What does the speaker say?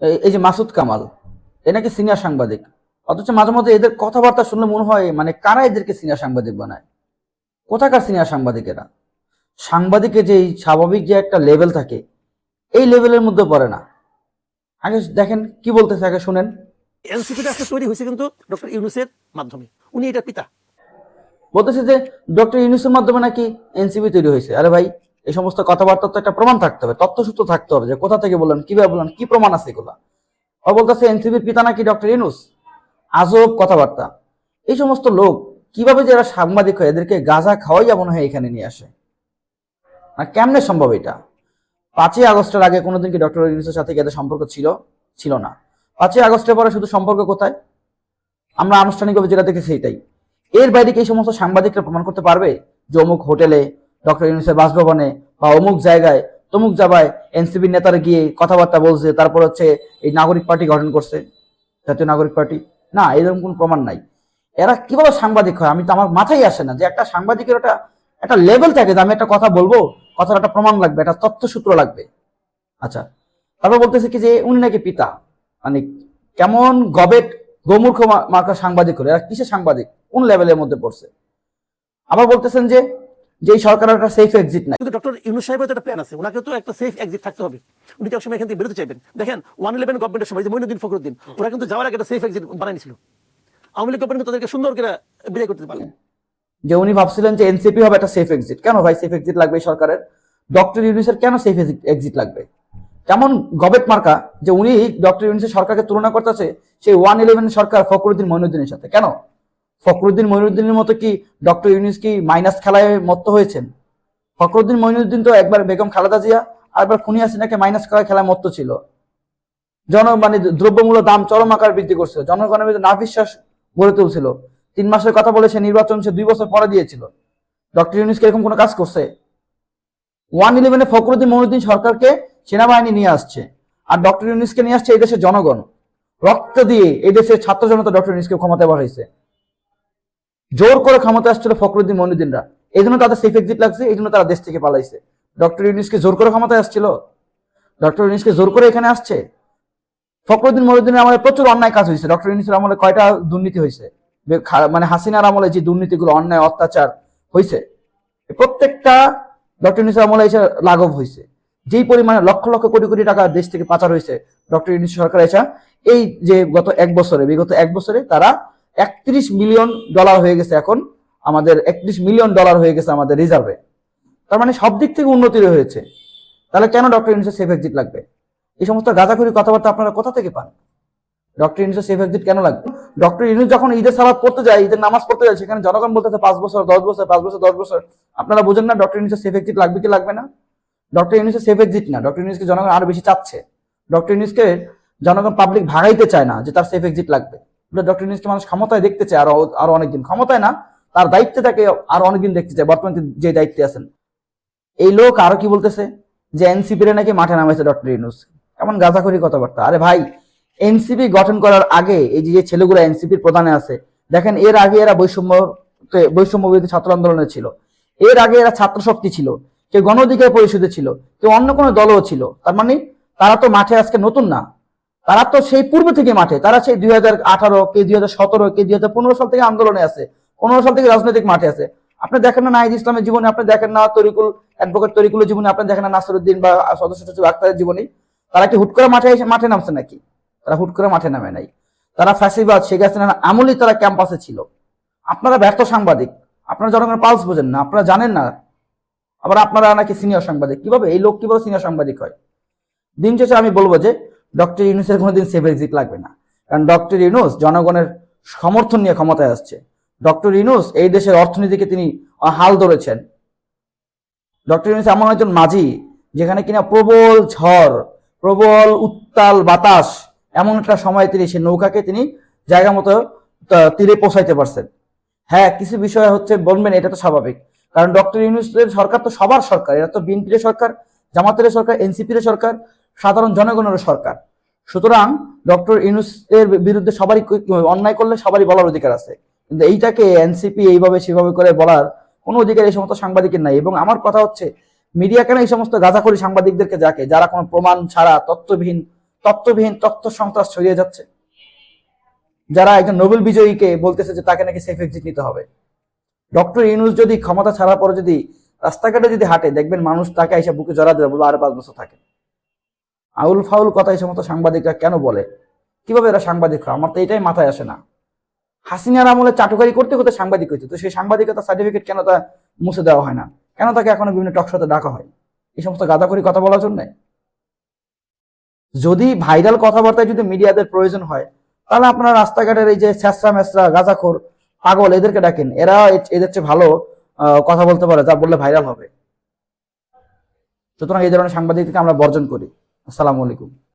এই- যে মাসুদ কামাল এ নাকি সিনিয়র সাংবাদিক। অথচ মাঝে মধ্যে এদের কথাবার্তা শুনলে মনে হয় মানে কারা এদেরকে সিনিয়র সাংবাদিক বানায়? কোথাকার সিনিয়র সাংবাদিকেরা সাংবাদিকের যে এই স্বাভাবিক যে একটা লেভেল থাকে এই লেভেলের মধ্যে পড়ে না। আগে দেখেন কি বলতেছে আগে শুনেন। এনসিপিটা আজকে তৈরি হয়েছে কিন্তু ডক্টর ইউনুসের মাধ্যমে। উনি এটা পিতা। বলতেছে যে ডক্টর ইউনুসের মাধ্যমে নাকি এনসিপি তৈরি হয়েছে। আরে ভাই এই সমস্ত কথাবার্তার তো একটা প্রমাণ থাকতে হবে, তথ্যসূত্র থাকতে হবে যে কোথা থেকে বললেন, কীভাবে বললেন, কি প্রমাণ আছে এগুলা? ও বলতেছে এনসিবির পিতা নাকি ডক্টর ইনুস আজব কথাবার্তা। এই সমস্ত লোক কীভাবে যারা সাংবাদিক হয় এদেরকে গাঁজা খাওয়াই এমন হয় এখানে নিয়ে আসে? আর কেমনে সম্ভব এটা? পাঁচই আগস্টের আগে কোনোদিন কি ডক্টর ইউনুসের সাথে কি এদের সম্পর্ক ছিল? ছিল না। পাঁচই আগস্টের পরে শুধু সম্পর্ক কোথায়? আমরা আনুষ্ঠানিকভাবে যেটা দেখেছি সেটাই এর বাইরে কি এই সমস্ত সাংবাদিকরা প্রমাণ করতে পারবে যে অমুক হোটেলে ডক্টর ইউনুসের বাসভবনে বা অমুক জায়গায় তমুক জায়গায় এনসিবির নেতারা গিয়ে কথাবার্তা বলছে, তারপর হচ্ছে এই নাগরিক পার্টি গঠন করছে, জাতীয় নাগরিক পার্টি। না, এরকম কোনো প্রমাণ নাই। এরা কীভাবে সাংবাদিক হয়? আমি তো আমার মাথায় আসে না যে একটা সাংবাদিকের একটা একটা লেভেল থাকে যে আমি একটা কথা বলব, কথার একটা প্রমাণ লাগবে, একটা তথ্যসূত্র লাগবে। আচ্ছা তারপর বলতেছে কি যে উনি নাকি পিতা। মানে কেমন গবেট, গোমূর্খ মার্কা সাংবাদিক হলো। এরা কিসের সাংবাদিক? কোন লেভেলের মধ্যে পড়ছে? আবার বলতেছেন যে যে এই সরকারের একটা সেফ এক্সিট নাই। কিন্তু ডক্টর ইউনুস সাহেবের তো একটা প্ল্যান আছে ওনাকে তো একটা সেফ এক্সিট থাকতে হবে। উনি তো সময় এখান থেকে বেরোতে চাইবেন। দেখেন ওয়ান ইলেভেন গভর্নমেন্টের সময় যে মইনুদ্দিন ফখরুদ্দিন ওরা কিন্তু যাওয়ার আগে একটা সেফ এক্সিট বানাইছিল আওয়ামী লীগ গভর্নমেন্ট তাদেরকে সুন্দর করে বিদায় করতে পারে। যে উনি ভাবছিলেন যে এনসিপি হবে একটা সেফ এক্সিট কেন ভাই সেফ এক্সিট লাগবে সরকারের? ডক্টর ইউনিসের কেন সেফ এক্সিট লাগবে? কেমন গবেট মার্কা যে উনি ডক্টর ইউনিসের সরকারকে তুলনা করতেছে সেই ওয়ান ইলেভেন সরকার ফখরুদ্দিন মইনুদ্দিনের সাথে? কেন? ফখরুদ্দিন মইনুদ্দিনের মতো কি ডক্টর ইউনিস কি মাইনাস খেলায় মত্ত হয়েছেন? ফখরুদ্দিন মইনুদ্দিন তো একবার বেগম খালেদা জিয়া আর একবার খুনি হাসিনাকে মাইনাস খেলায় খেলায় মত্ত ছিল। জন মানে দ্রব্যমূল্য দাম চরম আকার বৃদ্ধি করছিল। জনগণের মধ্যে না বিশ্বাস গড়ে তুলছিল। তিন মাসের কথা বলে সে নির্বাচন সে দুই বছর পরে দিয়েছিল। ডক্টর ইউনুস এরকম কোনো কাজ করছে? ওয়ান ইলেভেনে ফখরুদ্দিন মহিউদ্দিন সরকারকে সেনাবাহিনী নিয়ে আসছে আর ডক্টর ইউনুসকে নিয়ে আসছে এই দেশের জনগণ। রক্ত দিয়ে এই দেশের ছাত্র জনতা ডক্টর ইউনুসকে ক্ষমতায় বাড়াইছে জোর করে ক্ষমতা আসছিল ফখরুদ্দিন মহিউদ্দিনরা এই জন্য তাদের সেফ এক্সিট লাগছে, এই জন্য তারা দেশ থেকে পালাইছে। ডক্টর ইউনুসকে জোর করে ক্ষমতায় আসছিল? ডক্টর ইউনুসকে জোর করে এখানে আসছে? ফখরুদ্দিন মহিউদ্দিনের আমলে প্রচুর অন্যায় কাজ হয়েছে। ডক্টর ইউনুসের আমলে কয়টা দুর্নীতি হয়েছে? মানে হাসিনার আমলে যে দুর্নীতিগুলো, অন্যায়, অত্যাচার হয়েছে প্রত্যেকটা ডক্টর ইউনুসের আমলে এসে লাঘব হয়েছে। যেই পরিমাণে লক্ষ লক্ষ কোটি কোটি টাকা দেশ থেকে পাচার হয়েছে ডক্টর ইউনুস সরকার এসে এই যে গত এক বছরে, বিগত এক বছরে তারা একত্রিশ মিলিয়ন ডলার হয়ে গেছে এখন আমাদের একত্রিশ মিলিয়ন ডলার হয়ে গেছে আমাদের রিজার্ভে। তার মানে সব দিক থেকে উন্নতি হয়েছে তাহলে কেন ডক্টর ইউনুসের সেফ এক্সিট লাগবে? এই সমস্ত গাঁজাখুরি কথাবার্তা আপনারা কোথা থেকে পান? ডক্টর ইউনুসের সেফ এক্সিট কেন লাগবে? ডক্টর ইউনুস যখন ঈদের সালাদ পড়তে যায়, ঈদের নামাজ পড়তে যায়, সেখানে জনগণ বলতেছে পাঁচ বছর, দশ বছর, পাঁচ বছর, দশ বছর। আপনারা বোঝেন না ডক্টর ইউনুসের সেফ এক্সিট লাগবে কি লাগবে না? ডক্টর ইউনুসের সেফ এক্সিট না। ডক্টর ইউনুসকে জনগণ আরও বেশি চাচ্ছে। ডক্টর ইউনুসকে জনগণ পাবলিক ভাগাইতে চায় না যে তার সেফ এক্সিট লাগবে। ডক্টর ইউনুসকে মানুষ ক্ষমতায় দেখতে চায় আরও আরও অনেকদিন। ক্ষমতায় না, তার দায়িত্বে তাকে আরও অনেকদিন দেখতে চায় বর্তমানে যে দায়িত্বে আছেন। এই লোক আরও কি বলতেছে? যে এনসিপির নাকি মাঠে নামাইছে ডক্টর ইউনুস। এমন গাঁজাখড়ি কথাবার্তা। আরে ভাই এনসিপি গঠন করার আগে এই যে ছেলেগুলো এনসিপির প্রধানে আছে, দেখেন এর আগে এরা বৈষম্য বৈষম্য বিরোধী ছাত্র আন্দোলনে ছিল। এর আগে এরা ছাত্র শক্তি ছিল। কেউ গণ অধিকার পরিষদে ছিল। কেউ অন্য কোনো দলও ছিল। তার মানে তারা তো মাঠে আজকে নতুন না। তারা তো সেই পূর্ব থেকে মাঠে, তারা সেই দুই হাজার আঠারো, কে দুই হাজার সতেরো, কে দুই হাজার পনেরো সাল থেকে আন্দোলনে আছে, পনেরো সাল থেকে রাজনৈতিক মাঠে আছে। আপনি দেখেন না নাহিদ ইসলামের জীবনে, আপনি দেখেন না তরিকুল অ্যাডভোকেট তরিকুলের জীবনে, আপনি দেখেন না নাসরুদ্দিন বা সদস্য সচিব আক্তারের জীবনে, তারা কি হুট করে মাঠে এসে, মাঠে নামছে নাকি? তারা হুট করে মাঠে নামে নাই। তারা ফ্যাসিবাদ, শেখ হাসিনার আমলেই তারা ক্যাম্পাসে ছিল। আপনারা ব্যর্থ সাংবাদিক, আপনারা জনগণের পালস বোঝেন না, আপনারা জানেন না। আবার আপনারা নাকি সিনিয়র সাংবাদিক, কীভাবে? এই লোক কীভাবে সিনিয়র সাংবাদিক হয়? দিন শেষে আমি বলব যে ডক্টর ইউনুসের কোনোদিন সেভ এক্সিট লাগবে না। কারণ ডক্টর ইউনুস জনগণের সমর্থন নিয়ে ক্ষমতায় আসছে। ডক্টর ইউনুস এই দেশের অর্থনীতিকে তিনি হাল ধরেছেন। ডক্টর ইউনুস এমন একজন মাঝি যেখানে কিনা প্রবল ঝড়, প্রবল উত্তাল বাতাস, এমন একটা সময় তিনি সে নৌকাকে তিনি জায়গা মতো তীরে পৌঁছাইতে পারছেন। হ্যাঁ কিছু বিষয় হচ্ছে বলবেন, এটা তো স্বাভাবিক। কারণ ডক্টর ইউনুসের সরকার তো সবার সরকার এটা তো বিএনপির সরকার। জামাতের সরকার, এনসিপির সরকার, সাধারণ জনগণের সরকার। সুতরাং ডক্টর ইউনুসের বিরুদ্ধে সবারই অন্যায় করলে সবারই বলার অধিকার আছে। কিন্তু এইটাকে এনসিপি এইভাবে সেভাবে করে বলার কোনো অধিকার এই সমস্ত সাংবাদিকের নাই। এবং আমার কথা হচ্ছে, মিডিয়া কেন এই সমস্ত গাঁজাখড়ি সাংবাদিকদেরকে যাকে যারা কোনো প্রমাণ ছাড়া তথ্যবিহীন তত্ত্ববিহীন তত্ত্ব সন্ত্রাস ছড়িয়ে যাচ্ছে? যারা একজন নোবেল বিজয়ীকে বলতেছে যে তাকে নাকি সেফ এক্সিট নিতে হবে। ডক্টর ইউনুস যদি ক্ষমতা ছাড়ার পরে যদি রাস্তাঘাটে যদি হাঁটে, দেখবেন মানুষ তাকে এসে বুকে জড়া দেবে বলে আরও, পাঁচ বছর থাকে আউল ফাউল কথা এই সমস্ত সাংবাদিকরা কেন বলে? কীভাবে এরা সাংবাদিক হয়? আমার তো এটাই মাথায় আসে না। হাসিনার আমলে চাটুকারি করতে করতে সাংবাদিক হইতো, তো সেই সাংবাদিকতা সার্টিফিকেট কেন তা মুছে দেওয়া হয় না? কেন তাকে এখনও বিভিন্ন টকশোতে ডাকা হয়? এই সমস্ত গাদাকরি কথা বলার জন্য? যদি ভাইরাল কথাবার্তায় যদি মিডিয়াদের প্রয়োজন হয়, তাহলে আপনারা রাস্তাঘাটের এই যে ছ্যাঁচড়া ম্যাচড়া গাঁজাখোর, পাগল, এদেরকে ডাকেন। এরা এদের চেয়ে ভালো কথা বলতে পারে, যা বললে ভাইরাল হবে। সুতরাং এই ধরনের সাংবাদিককে আমরা বর্জন করি। আসসালামু আলাইকুম।